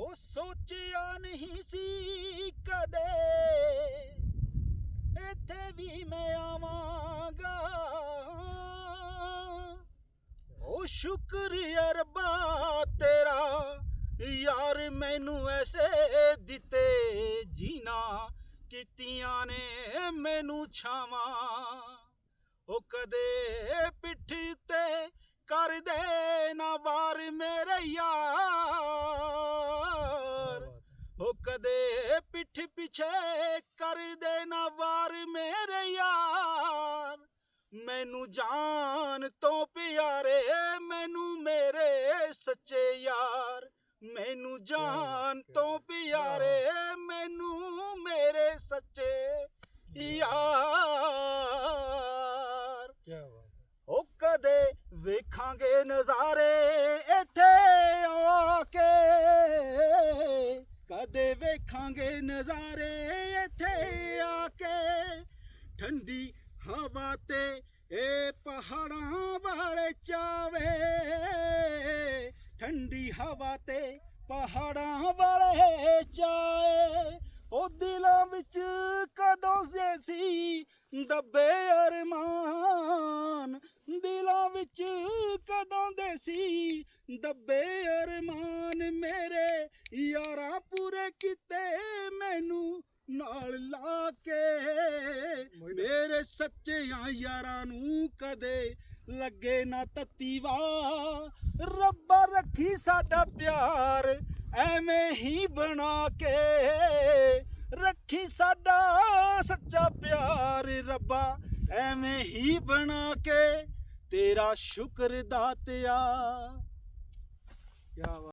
ਹੋ ਸੋਚਿਆ ਨਹੀਂ ਸੀ ਕਦੇ। ਇੱਥੇ ਵੀ ਮੈਂ ਆਵਾਂਗਾ। ਓ ਸ਼ੁਕਰ ਹੈ ਤੇਰਾ, ਯਾਰ ਮੈਨੂੰ ਐਸੇ ਦਿੱਤੇ ਜੀਨਾ, ਕੀਤੀਆਂ ਨੇ ਮੈਨੂੰ ਛਾਵਾਂ। ਉਹ ਕਦੇ ਪਿੱਠ ਤੇ ਕਰ ਦੇ ਨਾ ਵਾਰ ਮੇਰੇ ਯਾਰ। ਉਹ ਕਦੇ ਪਿੱਠ ਪਿਛੇ ਕਰਦੇ ਨਾ ਵਾਰ ਮੇਰੇ ਯਾਰ। ਮੈਨੂੰ ਜਾਨ ਤੋਂ ਪਿਆਰੇ ਮੈਨੂੰ ਮੇਰੇ ਸੱਚੇ ਯਾਰ। ਮੈਨੂੰ ਜਾਨ ਤੋਂ ਪਿਆਰੇ ਮੈਨੂੰ ਮੇਰੇ ਸੱਚੇ ਯਾਰ। ਕੀ ਬਾਤ ਉਹ ਕਦੇ ਵੇਖਾਂਗੇ ਨਜ਼ਾਰੇ ਇੱਥੇ ਵੇਖਾਂਗੇ ਨਜ਼ਾਰੇ ਇੱਥੇ ਆ ਕੇ। ਠੰਡੀ ਹਵਾ ਤੇ ਇਹ ਪਹਾੜਾਂ ਵਾਲੇ ਚਾਵੇ। ਠੰਡੀ ਹਵਾ ਤੇ ਪਹਾੜਾਂ ਵਾਲੇ ਚਾਏ। ਉਹ ਦਿਲਾਂ ਵਿੱਚ ਕਦੋਂ ਸੇ ਸੀ ਦੱਬੇ ਅਰਮਾਨ। ਦਿਲਾਂ ਵਿੱਚ ਕਦੋਂ ਦੇ ਸੀ ਦੱਬੇ ਅਰਮਾਨ। ਮੇਰੇ ਨਾਲ ਲਾ ਕੇ ਮੇਰੇ ਸੱਚਿਆਂ ਯਾਰਾਂ ਨੂੰ ਕਦੇ ਲੱਗੇ ਨਾ ਤਤੀਵਾ। ਰੱਬਾ ਰੱਖੀ ਸਾਡਾ ਪਿਆਰ ਐਵੇਂ ਹੀ ਬਣਾ ਕੇ ਰੱਖੀ ਸਾਡਾ ਸੱਚਾ ਪਿਆਰ ਰੱਬਾ ਐਵੇਂ ਹੀ ਬਣਾ ਕੇ ਤੇਰਾ ਸ਼ੁਕਰ ਦਾਤਿਆ ਕੀ ਬਾਤ।